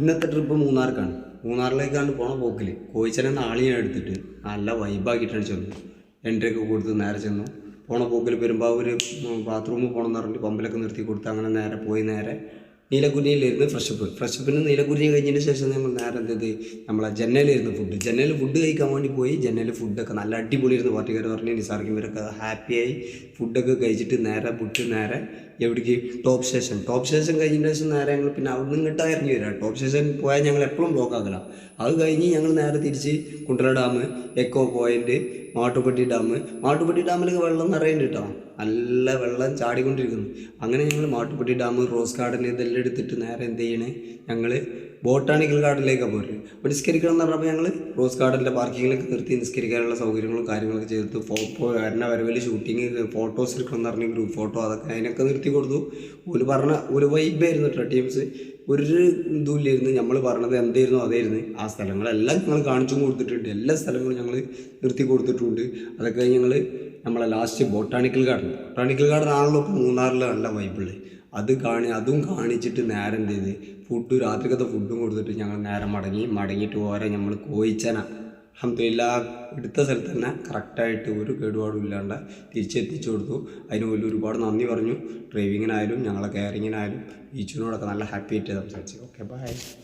ഇന്നത്തെ ട്രിപ്പ് മൂന്നാർക്കാണ്. മൂന്നാറിലേക്കാണ് പോണ പോക്കിൽ കോഴിച്ചനെ നാളിനെ എടുത്തിട്ട് നല്ല വൈബാക്കിയിട്ടാണ് ചെന്നു എൻട്രിയൊക്കെ കൊടുത്ത്. നേരെ ചെന്നു. പോണ പോക്കിൽ പെരുമ്പാവൂർ ബാത്റൂമിൽ പോകണം എന്ന് പറഞ്ഞിട്ട് പമ്പിലൊക്കെ നിർത്തി കൊടുത്ത് അങ്ങനെ നേരെ പോയി നേരെ നീലക്കുരിയിലിരുന്ന് ഫ്രഷപ്പ് ഫ്രഷപ്പിന് നീലക്കുരി കഴിഞ്ഞതിന് ശേഷം നമ്മൾ നേരെ എന്തത് നമ്മളെ ജനലിരുന്ന് ഫുഡ് ജനലിൽ ഫുഡ് കഴിക്കാൻ വേണ്ടി പോയി. ജനലിൽ ഫുഡൊക്കെ നല്ല അടിപൊളിയായിരുന്നു പാർട്ടിക്കാർ പറഞ്ഞ് നിസാർക്കും ഇവരൊക്കെ ഹാപ്പിയായി ഫുഡൊക്കെ കഴിച്ചിട്ട് നേരെ പുട്ട് നേരെ എവിടേക്ക്? ടോപ്പ് സ്റ്റേഷൻ ടോപ്പ് സ്റ്റേഷൻ കഴിഞ്ഞ ശേഷം നേരെ ഞങ്ങൾ പിന്നെ അവിടെ നിന്ന് ഇങ്ങോട്ട് ഇറങ്ങി വരാം. ടോപ്പ് സ്റ്റേഷൻ പോയാൽ ഞങ്ങൾ എപ്പോഴും ബ്ലോക്ക് ആക്കില്ല അത് കഴിഞ്ഞ് ഞങ്ങൾ നേരെ തിരിച്ച് Kundara dam echo point Mattupetty dam Mattupetty ഡാമിലേക്ക് വെള്ളം നിറയുന്നുണ്ട് കേട്ടോ നല്ല വെള്ളം ചാടിക്കൊണ്ടിരിക്കുന്നു. അങ്ങനെ ഞങ്ങൾ മാട്ടുപ്പെട്ടി ഡാം റോസ് ഗാർഡൻ ഇതെല്ലാം എടുത്തിട്ട് നേരെ എന്ത് ചെയ്യണേ? ഞങ്ങൾ ബോട്ടാണിക്കൽ ഗാർഡനിലേക്കാണ് പോരുന്നത് അപ്പോൾ നിസ്കരിക്കണം എന്ന് പറഞ്ഞപ്പോൾ ഞങ്ങൾ റോസ് ഗാർഡനിലെ പാർക്കിങ്ങിലൊക്കെ നിർത്തി നിസ്കരിക്കാനുള്ള സൗകര്യങ്ങളും കാര്യങ്ങളൊക്കെ ചെയ്തിട്ട്. ഫോട്ടോ വരണ വരവിൽ ഷൂട്ടിങ് ഫോട്ടോസ് എടുക്കണം എന്ന് പറഞ്ഞ ഗ്രൂപ്പ് ഫോട്ടോ അതൊക്കെ അതിനൊക്കെ നിർത്തി കൊടുത്തു. ഒരു പറഞ്ഞ ഒരു വൈബായിരുന്നു കേട്ടോ ടീംസ് ഒരു ഇതുമില്ലായിരുന്നു. നമ്മൾ പറഞ്ഞത് എന്തായിരുന്നു അതായിരുന്നു. ആ സ്ഥലങ്ങളെല്ലാം ഞങ്ങൾ കാണിച്ചു കൊടുത്തിട്ടുണ്ട്. എല്ലാ സ്ഥലങ്ങളും ഞങ്ങൾ നിർത്തി കൊടുത്തിട്ടുണ്ട്. അതൊക്കെ ഞങ്ങൾ നമ്മളെ last botanical garden botanical garden ആണല്ലോ ഇപ്പോൾ മൂന്നാറിൽ നല്ല വൈബുള്ളത് അത് കാണി അതും കാണിച്ചിട്ട് നേരം എന്ത് ചെയ്ത് ഫുഡ് രാത്രിക്കത്തെ ഫുഡും കൊടുത്തിട്ട് ഞങ്ങൾ നേരെ മടങ്ങി മടങ്ങിയിട്ട് ഓരെ നമ്മൾ കോയിച്ചന. അഹമ്മദില്ല എടുത്ത സ്ഥലത്ത് തന്നെ കറക്റ്റായിട്ട് ഒരു കേടുപാടും ഇല്ലാണ്ട് തിരിച്ചെത്തിച്ചു കൊടുത്തു. അതിന് വലിയ ഒരുപാട് നന്ദി പറഞ്ഞു. ഡ്രൈവിങ്ങിനായാലും ഞങ്ങളെ കെയറിങ്ങിനായാലും ബീച്ചിനോടൊക്കെ നല്ല ഹാപ്പി ആയിട്ട് സംസാരിച്ചു ഓക്കെ ബൈ.